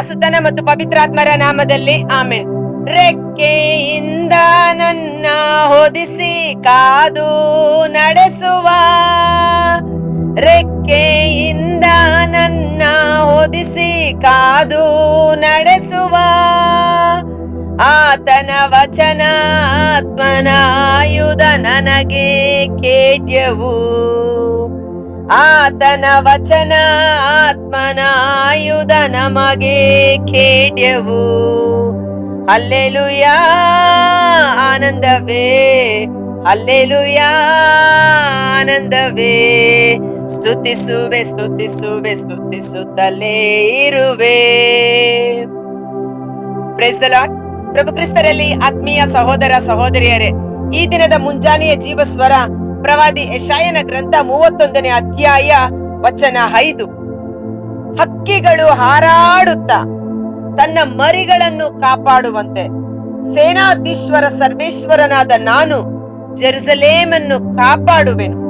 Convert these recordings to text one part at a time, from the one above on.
ಸುತನ ಮತ್ತು ಪವಿತ್ರಾತ್ಮರ ನಾಮದಲ್ಲಿ ಆಮೇನ್. ರೆಕ್ಕೆಯಿಂದ ನನ್ನ ಹೊದಿಸಿ ಕಾದು ನಡೆಸುವ. ರೆಕ್ಕೆಯಿಂದ ನನ್ನ ಹೊದಿಸಿ ಕಾದು ನಡೆಸುವ. ಆತನ ವಚನ ಆತ್ಮನ ಆಯುಧ ನನಗೆ ಕೇಟ್ಯವು. ಆತನ ವಚನ ಆತ್ಮನ ಆಯುಧ ನಮಗೆ ಖೇಡ್ಯವು. ಅಲ್ಲೆಲುಯ ಆನಂದವೇ. ಅಲ್ಲೆಲುಯ ಆನಂದವೇ. ಸ್ತುತಿಸುವೆ ಸ್ತುತಿಸುವೆ, ಸ್ತುತಿಸುತ್ತಲೇ ಇರುವೆ. ಪ್ರೈಸ್ ಲಾರ್ಡ್ ಪ್ರಭು ಕ್ರಿಸ್ತರಲ್ಲಿ ಆತ್ಮೀಯ ಸಹೋದರ ಸಹೋದರಿಯರೇ, ಈ ದಿನದ ಮುಂಜಾನೆಯ ಜೀವಸ್ವರ ಪ್ರವಾದಿ ಯಶಾಯನ ಗ್ರಂಥ ಮೂವತ್ತೊಂದನೇ ಅಧ್ಯಾಯ ವಚನ ಐದು. ಹಕ್ಕಿಗಳು ಹಾರಾಡುತ್ತಾ ತನ್ನ ಮರಿಗಳನ್ನು ಕಾಪಾಡುವಂತೆ. ಸೇನಾಧೀಶ್ವರ ಸರ್ವೇಶ್ವರನಾದ ನಾನು ಜೆರುಸಲೇಮನ್ನು ಕಾಪಾಡುವೆನು.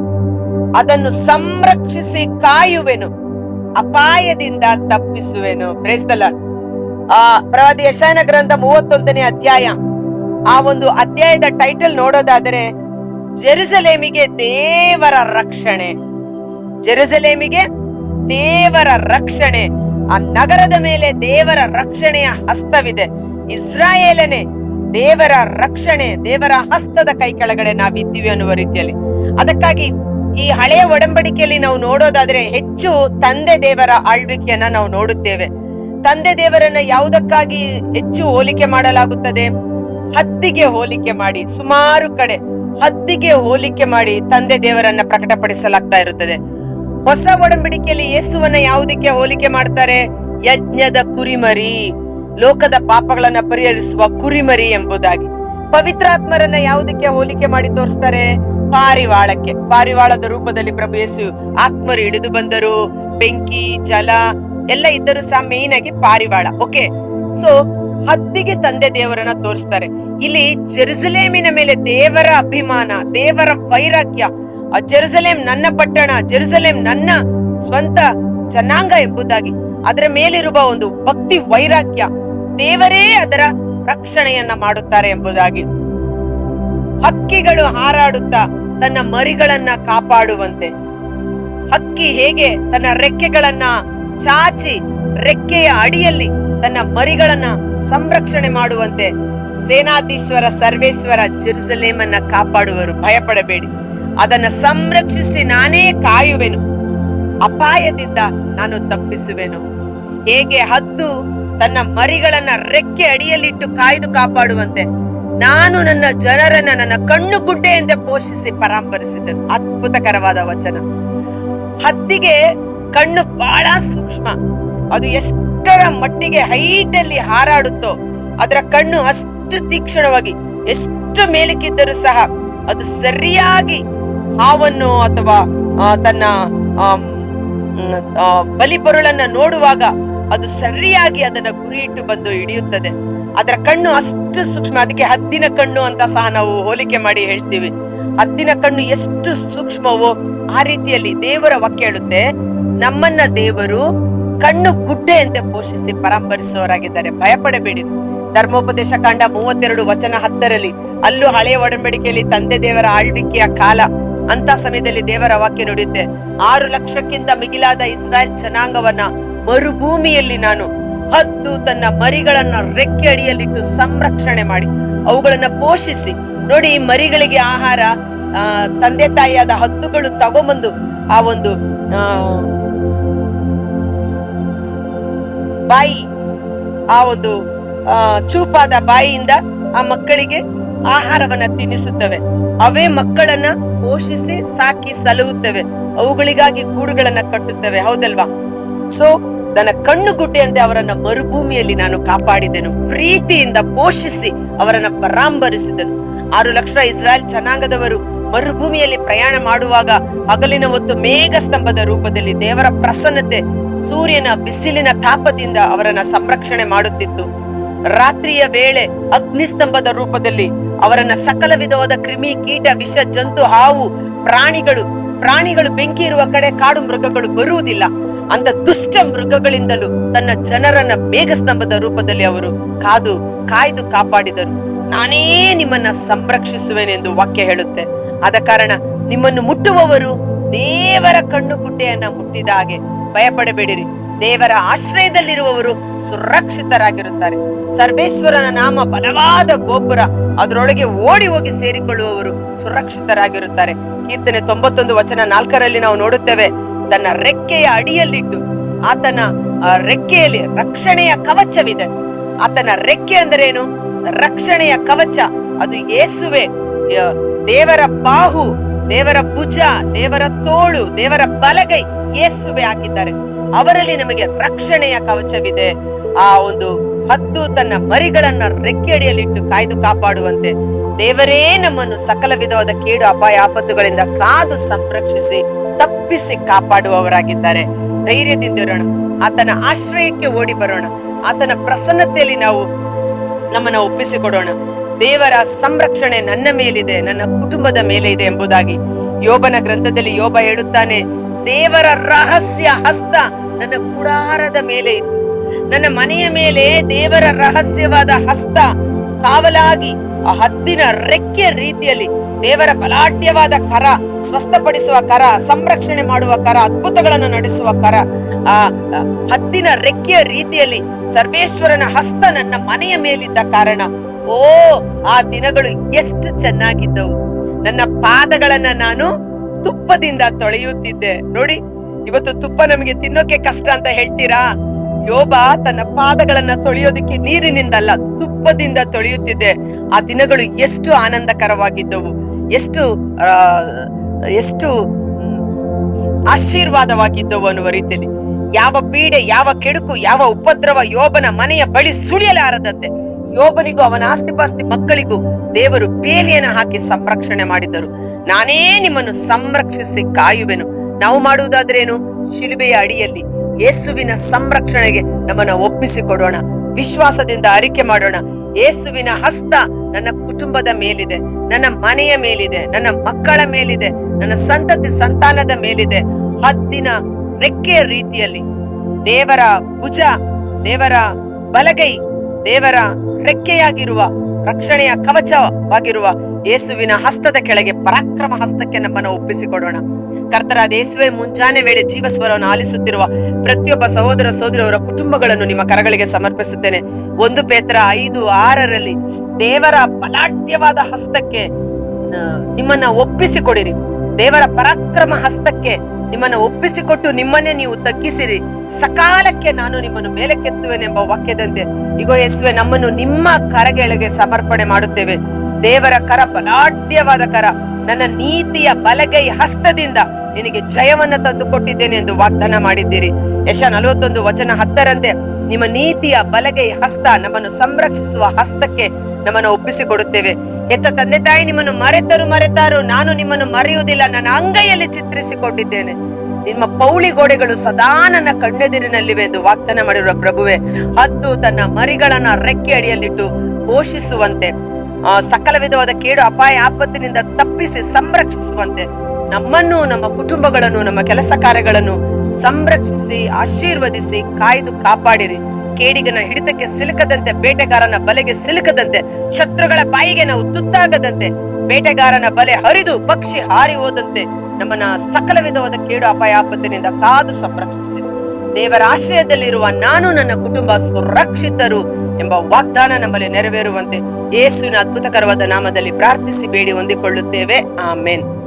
ಅದನ್ನು ಸಂರಕ್ಷಿಸಿ ಕಾಯುವೆನು. ಅಪಾಯದಿಂದ ತಪ್ಪಿಸುವೆನು. ಬ್ರೇಸ್ತಲ. ಆ ಪ್ರವಾದಿ ಯಶಾಯನ ಗ್ರಂಥ ಮೂವತ್ತೊಂದನೇ ಅಧ್ಯಾಯ. ಆ ಒಂದು ಅಧ್ಯಾಯದ ಟೈಟಲ್ ನೋಡೋದಾದರೆ ಜೆರುಸಲೇಮಿಗೆ ದೇವರ ರಕ್ಷಣೆ. ಜೆರುಸಲೇಮಿಗೆ ದೇವರ ರಕ್ಷಣೆ. ಆ ನಗರದ ಮೇಲೆ ದೇವರ ರಕ್ಷಣೆಯ ಹಸ್ತವಿದೆ. ಇಸ್ರಾಯೇಲನೆ ದೇವರ ರಕ್ಷಣೆ, ದೇವರ ಹಸ್ತದ ಕೈ ಕೆಳಗಡೆ ನಾವಿದ್ದೀವಿ ಅನ್ನುವ ರೀತಿಯಲ್ಲಿ. ಅದಕ್ಕಾಗಿ ಈ ಹಳೆಯ ಒಡಂಬಡಿಕೆಯಲ್ಲಿ ನಾವು ನೋಡೋದಾದ್ರೆ ಹೆಚ್ಚು ತಂದೆ ದೇವರ ಆಳ್ವಿಕೆಯನ್ನ ನಾವು ನೋಡುತ್ತೇವೆ. ತಂದೆ ದೇವರನ್ನ ಯಾವುದಕ್ಕಾಗಿ ಹೆಚ್ಚು ಹೋಲಿಕೆ ಮಾಡಲಾಗುತ್ತದೆ? ಹತ್ತಿಗೆ ಹೋಲಿಕೆ ಮಾಡಿ ಸುಮಾರು ಕಡೆ. ಹದ್ದಿಗೆ ಹೋಲಿಕೆ ಮಾಡಿ ತಂದೆ ದೇವರನ್ನ ಪ್ರಕಟಪಡಿಸಲಾಗ್ತಾ ಇರುತ್ತದೆ. ಹೊಸ ಒಡಂಬಡಿಕೆಯಲ್ಲಿ ಯೇಸುವನ್ನ ಯಾವುದಕ್ಕೆ ಹೋಲಿಕೆ ಮಾಡ್ತಾರೆ? ಯಜ್ಞದ ಕುರಿಮರಿ. ಲೋಕದ ಪಾಪಗಳನ್ನ ಪರಿಹರಿಸುವ ಕುರಿಮರಿ ಎಂಬುದಾಗಿ. ಪವಿತ್ರಾತ್ಮರನ್ನ ಯಾವುದಕ್ಕೆ ಹೋಲಿಕೆ ಮಾಡಿ ತೋರಿಸ್ತಾರೆ? ಪಾರಿವಾಳಕ್ಕೆ. ಪಾರಿವಾಳದ ರೂಪದಲ್ಲಿ ಪ್ರಭು ಯೇಸು ಆತ್ಮರು ಇಳಿದು ಬಂದರು. ಬೆಂಕಿ, ಜಲ ಎಲ್ಲ ಇದ್ದರೂ ಸಹ ಮೇನ್ ಆಗಿ ಪಾರಿವಾಳ. ಓಕೆ ಸೊ ಹದ್ದಿಗೆ ತಂದೆ ದೇವರನ್ನ ತೋರಿಸ್ತಾರೆ. ಇಲ್ಲಿ ಜೆರುಸಲೇಮಿನ ಮೇಲೆ ದೇವರ ಅಭಿಮಾನ, ದೇವರ ವೈರಾಗ್ಯ, ಆ ಜೆರುಸಲೇಂ ನನ್ನ ಪಟ್ಟಣ, ಜೆರುಸಲೇಂ ನನ್ನ ಸ್ವಂತ ಜನಾಂಗ ಎಂಬುದಾಗಿ. ಅದರ ಮೇಲಿರುವ ಒಂದು ಭಕ್ತಿ ವೈರಾಗ್ಯ ದೇವರೇ ಅದರ ರಕ್ಷಣೆಯನ್ನ ಮಾಡುತ್ತಾರೆ ಎಂಬುದಾಗಿ. ಹಕ್ಕಿಗಳು ಹಾರಾಡುತ್ತಾ ತನ್ನ ಮರಿಗಳನ್ನ ಕಾಪಾಡುವಂತೆ. ಹಕ್ಕಿ ಹೇಗೆ ತನ್ನ ರೆಕ್ಕೆಗಳನ್ನ ಚಾಚಿ ರೆಕ್ಕೆಯ ಅಡಿಯಲ್ಲಿ ತನ್ನ ಮರಿಗಳನ್ನ ಸಂರಕ್ಷಣೆ ಮಾಡುವಂತೆ ಸೇನಾಧೀಶ್ವರ ಸರ್ವೇಶ್ವರ ಜೆರುಸಲೇಮನ್ನ ಕಾಪಾಡುವರು. ಭಯಪಡಬೇಡಿ. ಅದನ್ನ ಸಂರಕ್ಷಿಸಿ ನಾನೇ ಕಾಯುವೆನು. ಅಪಾಯದಿಂದ ನಾನು ತಪ್ಪಿಸುವೆನು. ಹೇಗೆ? ಹದ್ದು ತನ್ನ ಮರಿಗಳನ್ನ ರೆಕ್ಕೆ ಅಡಿಯಲ್ಲಿಟ್ಟು ಕಾಯ್ದು ಕಾಪಾಡುವಂತೆ. ನಾನು ನನ್ನ ಜನರನ್ನ ನನ್ನ ಕಣ್ಣು ಗುಡ್ಡೆಯಿಂದ ಪೋಷಿಸಿ ಪರಾಂಬರಿಸಿದನು. ಅದ್ಭುತಕರವಾದ ವಚನ. ಹದ್ದಿಗೆ ಕಣ್ಣು ಬಹಳ ಸೂಕ್ಷ್ಮ. ಅದು ಎಷ್ಟರ ಮಟ್ಟಿಗೆ ಹೈಟ್ ಅಲ್ಲಿ ಹಾರಾಡುತ್ತೋ, ಅದರ ಕಣ್ಣು ಅಷ್ಟು ತೀಕ್ಷ್ಣವಾಗಿ, ಎಷ್ಟು ಮೇಲಕ್ಕಿದ್ದರೂ ಸಹ ಅದು ಸರಿಯಾಗಿ ಹಾವನ್ನು ಅಥವಾ ತನ್ನ ಬಲಿಪೊರುಳನ್ನ ನೋಡುವಾಗ ಅದು ಸರಿಯಾಗಿ ಅದನ್ನ ಗುರಿಯಿಟ್ಟು ಬಂದು ಹಿಡಿಯುತ್ತದೆ. ಅದರ ಕಣ್ಣು ಅಷ್ಟು ಸೂಕ್ಷ್ಮ, ಅದಕ್ಕೆ ಹದ್ದಿನ ಕಣ್ಣು ಅಂತ ಸಹ ನಾವು ಹೋಲಿಕೆ ಮಾಡಿ ಹೇಳ್ತೀವಿ. ಹದ್ದಿನ ಕಣ್ಣು ಎಷ್ಟು ಸೂಕ್ಷ್ಮವೋ ಆ ರೀತಿಯಲ್ಲಿ ದೇವರ ವಾಕ್ಯ ಹೇಳುತ್ತೆ, ನಮ್ಮನ್ನ ದೇವರು ಕಣ್ಣು ಗುಡ್ಡೆಯಂತೆ ಪೋಷಿಸಿ ಪರಾಂಬರಿಸುವವರಾಗಿದ್ದಾರೆ. ಭಯಪಡಬೇಡಿ. ಧರ್ಮೋಪದೇಶ ಕಾಂಡ ಮೂವತ್ತೆರಡು ವಚನ ಹತ್ತರಲ್ಲಿ, ಅಲ್ಲೂ ಹಳೆಯ ಒಡಂಬಡಿಕೆಯಲ್ಲಿ ತಂದೆ ದೇವರ ಆಳ್ವಿಕೆಯ ಕಾಲ. ಅಂತ ಸಮಯದಲ್ಲಿ ದೇವರ ವಾಕ್ಯ ನುಡಿಯುತ್ತೆ. ಆರು ಲಕ್ಷಕ್ಕಿಂತ ಮಿಗಿಲಾದ ಇಸ್ರಾಯೇಲ್ ಜನಾಂಗವನ್ನ ಮರುಭೂಮಿಯಲ್ಲಿ ನಾನು ಹತ್ತು ತನ್ನ ಮರಿಗಳನ್ನ ರೆಕ್ಕೆ ಅಡಿಯಲ್ಲಿಟ್ಟು ಸಂರಕ್ಷಣೆ ಮಾಡಿ, ಅವುಗಳನ್ನ ಪೋಷಿಸಿ. ನೋಡಿ ಮರಿಗಳಿಗೆ ಆಹಾರ ತಂದೆ ತಾಯಿಯಾದ ಹತ್ತುಗಳು ತಗೊಂಬಂದು ಆ ಒಂದು ಬಾಯಿ, ಆ ಒಂದು ಚೂಪಾದ ಬಾಯಿಯಿಂದ ಆ ಮಕ್ಕಳಿಗೆ ಆಹಾರವನ್ನ ತಿನ್ನಿಸುತ್ತವೆ. ಅವೇ ಮಕ್ಕಳನ್ನ ಪೋಷಿಸಿ, ಸಾಕಿ, ಸಲಹುತ್ತವೆ. ಅವುಗಳಿಗಾಗಿ ಗೂಡುಗಳನ್ನ ಕಟ್ಟುತ್ತವೆ. ಹೌದಲ್ವಾ? ಸೊ ನನ್ನ ಕಣ್ಣು ಗುಡ್ಡೆಯಂತೆ ಅವರನ್ನ ಮರುಭೂಮಿಯಲ್ಲಿ ನಾನು ಕಾಪಾಡಿದೆನು. ಪ್ರೀತಿಯಿಂದ ಪೋಷಿಸಿ ಅವರನ್ನ ಪರಾಂಬರಿಸಿದನು. ಆರು ಲಕ್ಷ ಇಸ್ರಾಯೇಲ್ ಜನಾಂಗದವರು ಮರುಭೂಮಿಯಲ್ಲಿ ಪ್ರಯಾಣ ಮಾಡುವಾಗ ಹಗಲಿನ ಹೊತ್ತು ಮೇಘ ಸ್ತಂಭದ ರೂಪದಲ್ಲಿ ದೇವರ ಪ್ರಸನ್ನತೆ, ಸೂರ್ಯನ ಬಿಸಿಲಿನ ತಾಪದಿಂದ ಅವರನ್ನ ಸಂರಕ್ಷಣೆ ಮಾಡುತ್ತಿತ್ತು. ರಾತ್ರಿಯ ವೇಳೆ ಅಗ್ನಿಸ್ತಂಭದ ರೂಪದಲ್ಲಿ ಅವರನ್ನ ಸಕಲ ವಿಧವಾದ ಕ್ರಿಮಿ ಕೀಟ, ವಿಷ, ಜಂತು, ಹಾವು, ಪ್ರಾಣಿಗಳು ಪ್ರಾಣಿಗಳು ಬೆಂಕಿ ಇರುವ ಕಡೆ ಕಾಡು ಮೃಗಗಳು ಬರುವುದಿಲ್ಲ. ಅಂತ ದುಷ್ಟ ಮೃಗಗಳಿಂದಲೂ ತನ್ನ ಜನರನ್ನ ಮೇಘಸ್ತಂಭದ ರೂಪದಲ್ಲಿ ಅವರು ಕಾದು, ಕಾಯ್ದು ಕಾಪಾಡಿದರು. ನಾನೇ ನಿಮ್ಮನ್ನ ಸಂರಕ್ಷಿಸುವೆನೆಂದು ವಾಕ್ಯ ಹೇಳುತ್ತೆ. ಆದ ಕಾರಣ ನಿಮ್ಮನ್ನು ಮುಟ್ಟುವವರು ದೇವರ ಕಣ್ಣು ಗುಡ್ಡೆಯನ್ನ ಮುಟ್ಟಿದ ಹಾಗೆ ಭಯಪಡಬೇಡಿರಿ. ದೇವರ ಆಶ್ರಯದಲ್ಲಿರುವವರು ಸುರಕ್ಷಿತರಾಗಿರುತ್ತಾರೆ. ಸರ್ವೇಶ್ವರನ ನಾಮ ಬಲವಾದ ಗೋಪುರ, ಅದರೊಳಗೆ ಓಡಿ ಹೋಗಿ ಸೇರಿಕೊಳ್ಳುವವರು ಸುರಕ್ಷಿತರಾಗಿರುತ್ತಾರೆ. ಕೀರ್ತನೆ ತೊಂಬತ್ತೊಂದು ವಚನ ನಾಲ್ಕರಲ್ಲಿ ನಾವು ನೋಡುತ್ತೇವೆ, ತನ್ನ ರೆಕ್ಕೆಯ ಅಡಿಯಲ್ಲಿಟ್ಟು ಆತನ ರೆಕ್ಕೆಯಲ್ಲಿ ರಕ್ಷಣೆಯ ಕವಚವಿದೆ. ಆತನ ರೆಕ್ಕೆ ಅಂದರೇನು? ರಕ್ಷಣೆಯ ಕವಚ. ಅದು ಏಸುವೆ ದೇವರ ಬಾಹು, ದೇವರ ಭುಜ, ದೇವರ ತೋಳು, ದೇವರ ಬಲಗೈ ಯೇಸುವೆ ಹಾಕಿದ್ದಾರೆ ಅವರಲ್ಲಿ ನಮಗೆ ರಕ್ಷಣೆಯ ಕವಚವಿದೆ. ಆ ಒಂದು ಹದ್ದು ತನ್ನ ಮರಿಗಳನ್ನ ರೆಕ್ಕೆಯಡಿಯಲ್ಲಿಟ್ಟು ಕಾಯ್ದು ಕಾಪಾಡುವಂತೆ ದೇವರೇ ನಮ್ಮನ್ನು ಸಕಲ ವಿಧವಾದ ಕೇಡು, ಅಪಾಯ, ಆಪತ್ತುಗಳಿಂದ ಕಾದು ಸಂರಕ್ಷಿಸಿ, ತಪ್ಪಿಸಿ ಕಾಪಾಡುವವರಾಗಿದ್ದಾರೆ. ಧೈರ್ಯದಿಂದಿರೋಣ ಆತನ ಆಶ್ರಯಕ್ಕೆ ಓಡಿ ಬರೋಣ. ಆತನ ಪ್ರಸನ್ನತೆಯಲ್ಲಿ ನಾವು ನಮ್ಮನ್ನ ಒಪ್ಪಿಸಿಕೊಡೋಣ. ದೇವರ ಸಂರಕ್ಷಣೆ ನನ್ನ ಮೇಲಿದೆ, ನನ್ನ ಕುಟುಂಬದ ಮೇಲೆ ಇದೆ ಎಂಬುದಾಗಿ ಯೋಬನ ಗ್ರಂಥದಲ್ಲಿ ಯೋಬ ಹೇಳುತ್ತಾನೆ, ದೇವರ ರಹಸ್ಯ ಹಸ್ತ ನನ್ನ ಕುಡಾರದ ಮೇಲೆ ಇತ್ತು. ನನ್ನ ಮನೆಯ ಮೇಲೆ ದೇವರ ರಹಸ್ಯವಾದ ಹಸ್ತ ಕಾವಲಾಗಿ ಆ ಹದ್ದಿನ ರೆಕ್ಕೆ ರೀತಿಯಲ್ಲಿ ದೇವರ ಬಲಾಢ್ಯವಾದ ಕರ, ಸ್ವಸ್ಥಪಡಿಸುವ ಕರ, ಸಂರಕ್ಷಣೆ ಮಾಡುವ ಕರ, ಅದ್ಭುತಗಳನ್ನು ನಡೆಸುವ ಕರ ಆ, ಹದ್ದಿನ ರೆಕ್ಕೆಯ ರೀತಿಯಲ್ಲಿ ಸರ್ವೇಶ್ವರನ ಹಸ್ತ ನನ್ನ ಮನೆಯ ಮೇಲಿದ್ದ ಕಾರಣ ಓ, ಆ ದಿನಗಳು ಎಷ್ಟು ಚೆನ್ನಾಗಿದ್ದವು. ನನ್ನ ಪಾದಗಳನ್ನ ನಾನು ತುಪ್ಪದಿಂದ ತೊಳೆಯುತ್ತಿದ್ದೆ. ನೋಡಿ, ಇವತ್ತು ತುಪ್ಪ ನಮಗೆ ತಿನ್ನೋಕೆ ಕಷ್ಟ ಅಂತ ಹೇಳ್ತೀರಾ? ಯೋಬ ತನ್ನ ಪಾದಗಳನ್ನ ತೊಳೆಯೋದಕ್ಕೆ ನೀರಿನಿಂದಲ್ಲ, ತುಪ್ಪದಿಂದ ತೊಳೆಯುತ್ತಿದ್ದೆ. ಆ ದಿನಗಳು ಎಷ್ಟು ಆನಂದಕರವಾಗಿದ್ದವು. ಎಷ್ಟು ಎಷ್ಟು ಆಶೀರ್ವಾದವಾಗಿದ್ದವು ಅನ್ನುವ ರೀತಿಯಲ್ಲಿ. ಯಾವ ಪೀಡೆ, ಯಾವ ಕೆಡುಕು, ಯಾವ ಉಪದ್ರವ ಯೋಬನ ಮನೆಯ ಬಳಿ ಸುಳಿಯಲಾರದಂತೆ. ಯೋಬನಿಗೂ ಅವನ ಆಸ್ತಿಪಾಸ್ತಿ ಮಕ್ಕಳಿಗೂ ದೇವರು ಬೇಲಿಯನ್ನು ಹಾಕಿ ಸಂರಕ್ಷಣೆ ಮಾಡಿದ್ದರು. ನಾನೇ ನಿಮ್ಮನ್ನು ಸಂರಕ್ಷಿಸಿ ಕಾಯುವೆನು. ನಾವು ಮಾಡುವುದಾದ್ರೇನು ಶಿಲುಬೆಯ ಅಡಿಯಲ್ಲಿ ಯೇಸುವಿನ ಸಂರಕ್ಷಣೆಗೆ ನಮ್ಮನ್ನ ಒಪ್ಪಿಸಿಕೊಡೋಣ. ವಿಶ್ವಾಸದಿಂದ ಅರಿಕೆ ಮಾಡೋಣ. ಯೇಸುವಿನ ಹಸ್ತ ನನ್ನ ಕುಟುಂಬದ ಮೇಲಿದೆ. ನನ್ನ ಮನೆಯ ಮೇಲಿದೆ. ನನ್ನ ಮಕ್ಕಳ ಮೇಲಿದೆ. ನನ್ನ ಸಂತತಿ ಸಂತಾನದ ಮೇಲಿದೆ. ಹದ್ದಿನ ರೆಕ್ಕೆಯ ರೀತಿಯಲ್ಲಿ ದೇವರ ಭುಜ, ದೇವರ ಬಲಗೈ ದೇವರ ರೆಕ್ಕೆಯಾಗಿರುವ, ರಕ್ಷಣೆಯ ಕವಚವಾಗಿರುವ ಯೇಸುವಿನ ಹಸ್ತದ ಕೆಳಗೆ ಪರಾಕ್ರಮ ಹಸ್ತಕ್ಕೆ ನಮ್ಮನ್ನು ಒಪ್ಪಿಸಿಕೊಡೋಣ. ಕರ್ತರಾದ ಯೇಸುವೆ, ಮುಂಜಾನೆ ವೇಳೆ ಜೀವಸ್ವರವನ್ನು ಆಲಿಸುತ್ತಿರುವ ಪ್ರತಿಯೊಬ್ಬ ಸಹೋದರ ಸಹೋದರವರ ಕುಟುಂಬಗಳನ್ನು ನಿಮ್ಮ ಕರಗಳಿಗೆ ಸಮರ್ಪಿಸುತ್ತೇನೆ. ಒಂದು ಪೇತ್ರ ಐದು ಆರರಲ್ಲಿ ದೇವರ ಬಲಾಢ್ಯವಾದ ಹಸ್ತಕ್ಕೆ ನಿಮ್ಮನ್ನ ಒಪ್ಪಿಸಿಕೊಡಿರಿ. ದೇವರ ಪರಾಕ್ರಮ ಹಸ್ತಕ್ಕೆ ನಿಮ್ಮನ್ನ ಒಪ್ಪಿಸಿಕೊಟ್ಟು ನಿಮ್ಮನ್ನೇ ನೀವು ತಗ್ಗಿಸಿರಿ. ಸಕಾಲಕ್ಕೆ ನಾನು ನಿಮ್ಮನ್ನು ಮೇಲಕ್ಕೆತ್ತುವೆನೆಂಬ ವಾಕ್ಯದಂತೆ ಇಗೋ ಯೇಸುವೆ, ನಮ್ಮನ್ನು ನಿಮ್ಮ ಕರಗೆಳಗೆ ಸಮರ್ಪಣೆ ಮಾಡುತ್ತೇವೆ. ದೇವರ ಕರ ಬಲಾಢ್ಯವಾದ ಕರ, ನನ್ನ ನೀತಿಯ ಬಲಗೈ ಹಸ್ತದಿಂದ ನಿನಗೆ ಜಯವನ್ನ ತಂದು ಕೊಟ್ಟಿದ್ದೇನೆ ಎಂದು ವಾಗ್ದಾನ ಮಾಡಿದ್ದೀರಿ. ಯಶ ನಲವತ್ತೊಂದು ವಚನ ಹತ್ತರಂತೆ, ನಿಮ್ಮ ನೀತಿಯ ಬಲಗೈ ಹಸ್ತ ನಮ್ಮನ್ನು ಸಂರಕ್ಷಿಸುವ ಹಸ್ತಕ್ಕೆ ನಮ್ಮನ್ನು ಒಪ್ಪಿಸಿಕೊಡುತ್ತೇವೆ. ಎತ್ತ ತಂದೆ ತಾಯಿ ನಿಮ್ಮನ್ನು ಮರೆತರು ಮರೆತಾರು ನಾನು ನಿಮ್ಮನ್ನು ಮರೆಯುವುದಿಲ್ಲ. ನನ್ನ ಅಂಗೈಯಲ್ಲಿ ಚಿತ್ರಿಸಿಕೊಂಡಿದ್ದೇನೆ. ನಿಮ್ಮ ಪೌಳಿ ಗೋಡೆಗಳು ಸದಾ ನನ್ನ ಕಣ್ಣೆದಿರಿನಲ್ಲಿವೆ ಎಂದು ವಾಗ್ದಾನ ಮಾಡಿರುವ ಪ್ರಭುವೆ ಹದ್ದು ತನ್ನ ಮರಿಗಳನ್ನ ರೆಕ್ಕೆ ಅಡಿಯಲ್ಲಿಟ್ಟು ಪೋಷಿಸುವಂತೆ ಆ, ಸಕಲ ವಿಧವಾದ ಕೇಡು ಅಪಾಯ ಆಪತ್ತಿನಿಂದ ತಪ್ಪಿಸಿ ಸಂರಕ್ಷಿಸುವಂತೆ ನಮ್ಮನ್ನು ನಮ್ಮ ಕುಟುಂಬಗಳನ್ನು ನಮ್ಮ ಕೆಲಸ ಕಾರ್ಯಗಳನ್ನು ಸಂರಕ್ಷಿಸಿ ಆಶೀರ್ವದಿಸಿ ಕಾಯ್ದು ಕಾಪಾಡಿರಿ. ಕೇಡಿಗನ ಹಿಡಿತಕ್ಕೆ ಸಿಲುಕದಂತೆ, ಬೇಟೆಗಾರನ ಬಲೆಗೆ ಸಿಲುಕದಂತೆ, ಶತ್ರುಗಳ ಬಾಯಿಗೆ ನಾವು ತುತ್ತಾಗದಂತೆ, ಬೇಟೆಗಾರನ ಬಲೆ ಹರಿದು ಪಕ್ಷಿ ಹಾರಿ ಹೋದಂತೆ, ನಮ್ಮನ್ನ ಸಕಲ ವಿಧವಾದ ಕೇಡು ಅಪಾಯ ಆಪತ್ತಿನಿಂದ ಕಾದು ಸಂರಕ್ಷಿಸಿ. ದೇವರ ಆಶ್ರಯದಲ್ಲಿರುವ ನಾನು, ನನ್ನ ಕುಟುಂಬ ಸುರಕ್ಷಿತರು ಎಂಬ ವಾಗ್ದಾನ ನಮ್ಮಲ್ಲಿ ನೆರವೇರುವಂತೆ, ಯೇಸುವಿನ ಅದ್ಭುತಕರವಾದ ನಾಮದಲ್ಲಿ ಪ್ರಾರ್ಥಿಸಿ, ಬೇಡಿ ಹೊಂದಿಕೊಳ್ಳುತ್ತೇವೆ. ಆಮೇನ್.